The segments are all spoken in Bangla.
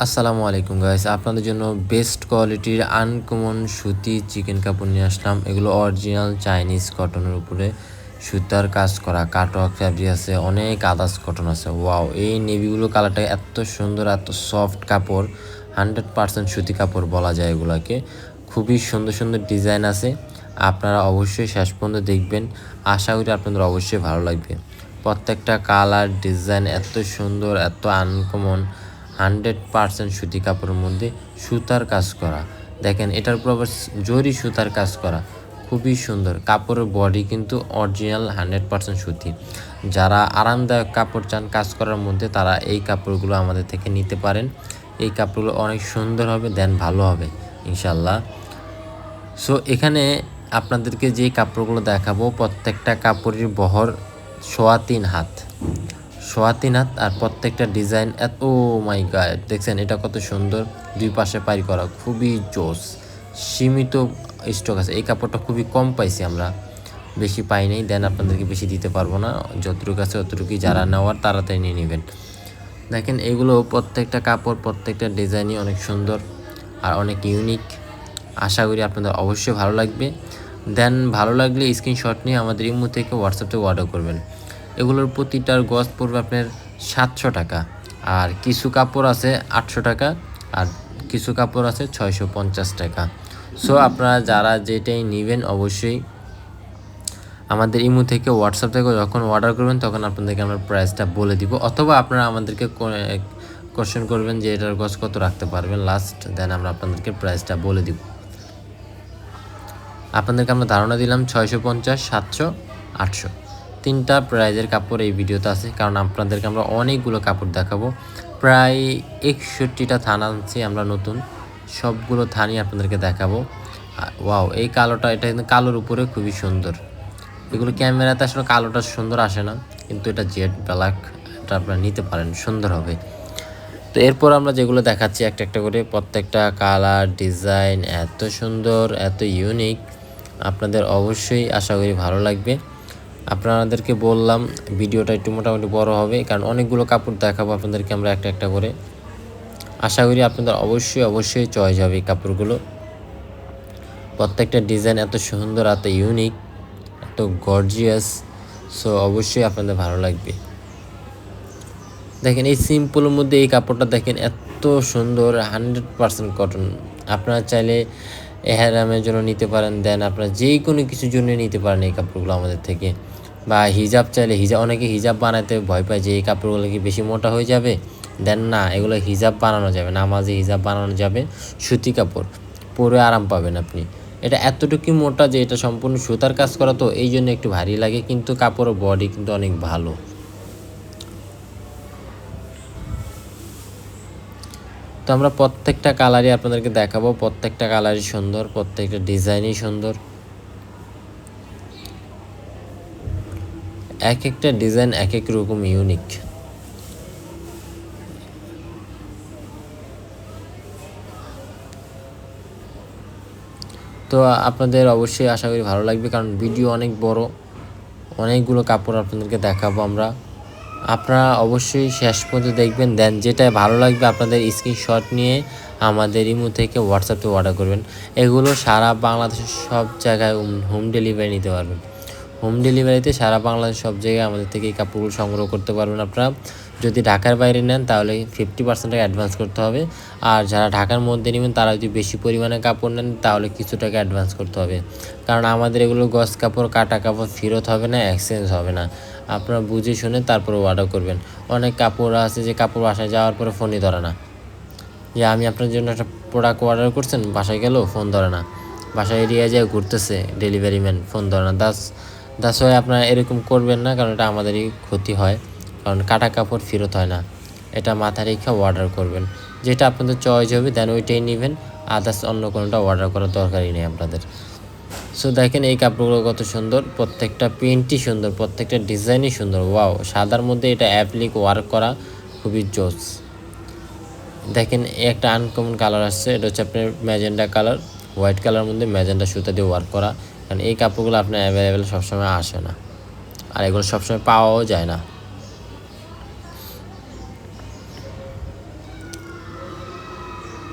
আসসালামু আলাইকুম গাইস আপনাদের জন্য বেস্ট কোয়ালিটির আনকমন সুতি চিকেন কাপড় নিয়ে আসলাম। এগুলো অরিজিনাল চাইনিজ কটনের উপরে সুতার কাজ করা। কাটওয়ার্ক ফ্যাব্রিক আছে, অনেক আদার্স কটন আছে। ওয়াও এই নেভিগুলো কালারটা এত সুন্দর, এত সফট কাপড়। হান্ড্রেড পার্সেন্ট সুতি কাপড় বলা যায় এগুলোকে। খুবই সুন্দর সুন্দর ডিজাইন আছে। আপনারা অবশ্যই শেষ পর্যন্ত দেখবেন। আশা করি আপনাদের অবশ্যই ভালো লাগবে। প্রত্যেকটা কালার ডিজাইন এত সুন্দর, এত আনকমন হান্ড্রেড পারসেন্ট সুতি কাপড়ের মধ্যে সুতার কাজ করা। দেখেন, এটার উপর আবার জরি সুতার কাজ করা। খুবই সুন্দর। কাপড়ের বডি কিন্তু অরিজিনাল হান্ড্রেড পারসেন্ট সুতি। যারা আরামদায়ক কাপড় চান কাজ করার মধ্যে, তারা এই কাপড়গুলো আমাদের থেকে নিতে পারেন। এই কাপড়গুলো অনেক সুন্দর হবে দেন ভালো হবে ইনশাল্লাহ সো এখানে আপনাদেরকে যে কাপড়গুলো দেখাবো, প্রত্যেকটা কাপড়ের বহর সোয়া তিন হাত। সোয়া তিন হাত আর প্রত্যেকটা ডিজাইন এত, ও মাই গায়ে দেখছেন এটা কত সুন্দর। দুই পাশে পারি করা খুবই জোস, সীমিত স্টক আছে। এই কাপড়টা খুবই কম পাইছি আমরা, বেশি পাই নাই, দেন আপনাদেরকে বেশি দিতে পারব না, যতটুকু আছে অতটুকুই যারা নেওয়ার তাড়াতাড়ি নিয়ে নেবেন। দেখেন এগুলো প্রত্যেকটা কাপড়, প্রত্যেকটা ডিজাইনই অনেক সুন্দর আর অনেক ইউনিক আশা করি আপনাদের অবশ্যই ভালো লাগবে। দেন ভালো লাগলে স্ক্রিনশট নিয়ে আমাদের ইমো থেকে হোয়াটসঅ্যাপে অর্ডার করবেন। এগুলোর প্রতিটার গজ পড়বে আপনার সাতশো টাকা। আর কিছু কাপড় আছে আটশো টাকা আর কিছু কাপড় আছে ছয়শো পঞ্চাশ টাকা। সো আপনারা যারা যেটাই নেবেন অবশ্যই আমাদের ইমো থেকে হোয়াটসঅ্যাপ থেকে যখন অর্ডার করবেন, তখন আপনাদেরকে আমরা প্রাইসটা বলে দিব। অথবা আপনারা আমাদেরকে কোশ্চেন করবেন যে এটার গজ কত রাখতে পারবেন লাস্ট দেন আমরা আপনাদেরকে প্রাইসটা বলে দিব। আপনাদেরকে আমরা ধারণা দিলাম ছয়শো পঞ্চাশ, সাতশো, আটশো। তিনটা প্রাইজের কাপড় এই ভিডিওতে আছে, কারণ আপনাদেরকে আমরা অনেকগুলো কাপড় দেখাবো। প্রায় একষট্টিটা থান আনছি, আমরা নতুন। সবগুলো থানই আপনাদেরকে দেখাবো। ওয়াও, এই কালোটা, এটা কিন্তু কালোর উপরে খুবই সুন্দর। এগুলো ক্যামেরাতে আসলে কালোটা সুন্দর আসে না, কিন্তু এটা জেড ব্ল্যাক, এটা আপনারা নিতে পারেন, সুন্দর হবে। তো এরপর আমরা যেগুলো দেখাচ্ছি, একটা একটা করে, প্রত্যেকটা কালার, ডিজাইন এত সুন্দর, এত ইউনিক। আপনাদের অবশ্যই আশা করি ভালো লাগবে। আপনাদেরকে বললাম ভিডিওটা একটু মোটামুটি বড় হবে, কারণ অনেকগুলো কাপড় দেখাবো আপনাদেরকে আমরা একটা একটা করে। আশা করি আপনাদের অবশ্যই অবশ্যই চয়েস হবে এই কাপড়গুলো। প্রত্যেকটা ডিজাইন এত সুন্দর, এত ইউনিক এত গর্জিয়াস সো অবশ্যই আপনাদের ভালো লাগবে। দেখেন এই সিম্পলের মধ্যে এই কাপড়টা দেখেন এত সুন্দর হান্ড্রেড পারসেন্ট কটন আপনারা চাইলে এহারামের জন্য নিতে পারেন, দেন আপনারা যে কোনো কিছুর জন্য নিতে পারেন এই কাপড়গুলো আমাদের থেকে। বা হিজাব চাইলে হিজাব অনেকে হিজাব বানাতে ভয় পায় যে এই কাপড়গুলো কি বেশি মোটা হয়ে যাবে? দেন না, এগুলো হিজাব বানানো যাবে নামাজে হিজাব বানানো যাবে সুতি কাপড়। পরে আরাম পাবেন আপনি। এটা এতটুকু মোটা যে এটা সম্পূর্ণ সুতার কাজ করা তো এই জন্য একটু ভারী লাগে, কিন্তু কাপড়ের বডি কিন্তু অনেক ভালো। তো আমরা প্রত্যেকটা কালারই আপনাদেরকে দেখাবো। প্রত্যেকটা কালারই সুন্দর, প্রত্যেকটা ডিজাইনই সুন্দর। এক একটা ডিজাইন এক এক রকম ইউনিক তো আপনাদের অবশ্যই আশা করি ভালো লাগবে, কারণ ভিডিও অনেক বড়। অনেকগুলো কাপড় আপনাদেরকে দেখাবো আমরা। আপনারা অবশ্যই শেষ পর্যন্ত দেখবেন দেন যেটা ভালো লাগবে আপনাদের স্ক্রিনশট নিয়ে আমাদের ইমো থেকে হোয়াটসঅ্যাপে অর্ডার করবেন। এগুলো সারা বাংলাদেশের সব জায়গায় হোম ডেলিভারি নিতে পারবেন। হোম ডেলিভারিতে সারা বাংলাদেশ সব জায়গায় আমাদের থেকে এই কাপড়গুলো সংগ্রহ করতে পারবেন আপনারা। যদি ঢাকার বাইরে নেন, তাহলে ফিফটি পার্সেন্ট টাকা অ্যাডভান্স করতে হবে। আর যারা ঢাকার মধ্যে নেবেন, তারা যদি বেশি পরিমাণে কাপড় নেন, তাহলে কিছু টাকা অ্যাডভান্স করতে হবে। কারণ আমাদের এগুলো গস কাপড়, কাটা কাপড় ফেরত হবে না এক্সচেঞ্জ হবে না। আপনারা বুঝে শুনে তারপরে অর্ডার করবেন। অনেক কাপড় আছে যে কাপড় বাসায় যাওয়ার পরে ফোনই ধরে না। যে আমি আপনার জন্য একটা প্রোডাক্ট অর্ডার করছেন, বাসায় গেলেও ফোন ধরে না। বাসায় এরিয়া যায়, ঘুরতেছে ডেলিভারি ম্যান ফোন ধরে না। দাস দাস হয় আপনারা এরকম করবেন না, কারণ এটা আমাদেরই ক্ষতি হয়। কারণ কাটা কাপড় ফেরত হয় না। এটা মাথা রেখে অর্ডার করবেন। যেটা আপনাদের চয়েস হবে দেন ওইটাই নেবেন। আদার্স অন্য কোনোটা অর্ডার করার দরকারই নেই আপনাদের। সো দেখেন এই কাপড়গুলো কত সুন্দর, প্রত্যেকটা প্রিন্টই সুন্দর, প্রত্যেকটা ডিজাইনই সুন্দর। ওয়াও সাদার মধ্যে এটা অ্যাপ্লিক ওয়ার্ক করা খুবই জোস। দেখেন একটা আনকমন কালার আসছে, এটা হচ্ছে আপনার ম্যাজেন্ডা কালার হোয়াইট কালার মধ্যে ম্যাজেন্ডা সুতা দিয়ে ওয়ার্ক করা। কারণ এই কাপড়গুলো আপনার অ্যাভেলেবেল সবসময় আসে না। আর এগুলো সবসময় পাওয়াও যায় না।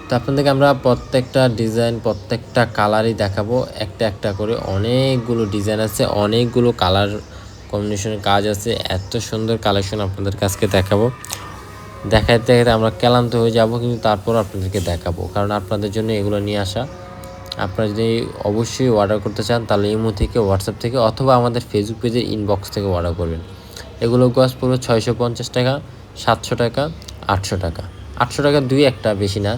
তো আপনাদেরকে আমরা প্রত্যেকটা ডিজাইন প্রত্যেকটা কালারই দেখাবো, একটা একটা করে। অনেকগুলো ডিজাইন আছে, অনেকগুলো কালার কম্বিনেশনের কাজ আছে। এত সুন্দর কালেকশন আপনাদের কাছকে দেখাবো। দেখাতে দেখাতে আমরা ক্লান্ত হয়ে যাব, কিন্তু তারপর আপনাদেরকে দেখাবো। কারণ আপনাদের জন্য এগুলো নিয়ে আসা। আপনারা যদি অবশ্যই অর্ডার করতে চান, তাহলে ইমো থেকে হোয়াটসঅ্যাপ থেকে, অথবা আমাদের ফেসবুক পেজের ইনবক্স থেকে অর্ডার করবেন। এগুলো গজ পুরো ছয়শো পঞ্চাশ টাকা, সাতশো টাকা, আটশো টাকা। আটশো টাকা দুই একটা বেশি না।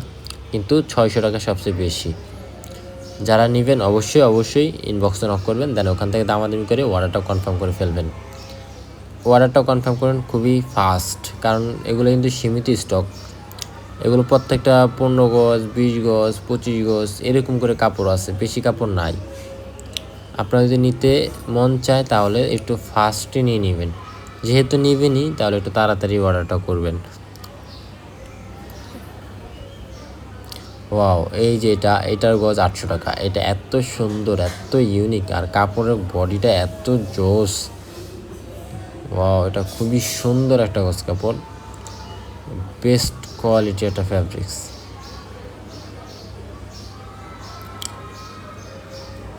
কিন্তু ছয়শো টাকা সবচেয়ে বেশি। যারা নেবেন অবশ্যই অবশ্যই ইনবক্সে নক করবেন দেন ওখান থেকে দামাদামি করে অর্ডারটা কনফার্ম করে ফেলবেন। অর্ডারটাও কনফার্ম করেন খুবই ফাস্ট কারণ এগুলো কিন্তু সীমিত স্টক এগুলো প্রত্যেকটা পনেরো গজ, বিশ গজ, পঁচিশ গজ, এরকম করে কাপড় আছে, বেশি কাপড় নাই। আপনারা যদি নিতে মন চায় তাহলে একটু ফাস্টে নিয়ে নেবেন। যেহেতু নেবেনই, তাহলে একটু তাড়াতাড়ি অর্ডারটা করবেন। ওয়াও, এই যে এটা, এটার গজ আটশো টাকা। এটা এত সুন্দর, এত ইউনিক আর কাপড়ের বডিটা এত জোস। ওয়াও, এটা খুবই সুন্দর একটা গজ কাপড়। বেস্ট কোয়ালিটি একটা ফ্যাব্রিক্স।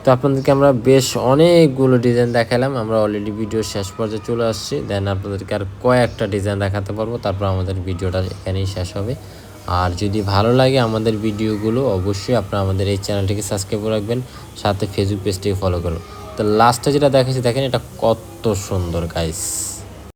তো আপনাদেরকে আমরা বেশ অনেকগুলো ডিজাইন দেখালাম, আমরা অলরেডি ভিডিও শেষ পর্যায়ে চলে আসছি। দেন আপনাদেরকে আর কয়েকটা ডিজাইন দেখাতে পারব, তারপর আমাদের ভিডিওটা এখানেই শেষ হবে। আর যদি ভালো লাগে আমাদের ভিডিওগুলো, অবশ্যই আপনারা আমাদের এই চ্যানেলটিকে সাবস্ক্রাইব করে রাখবেন, সাথে ফেসবুক পেজটিকে ফলো করুন। তো লাস্টে যেটা দেখাচ্ছি, দেখেন এটা কত সুন্দর গাইস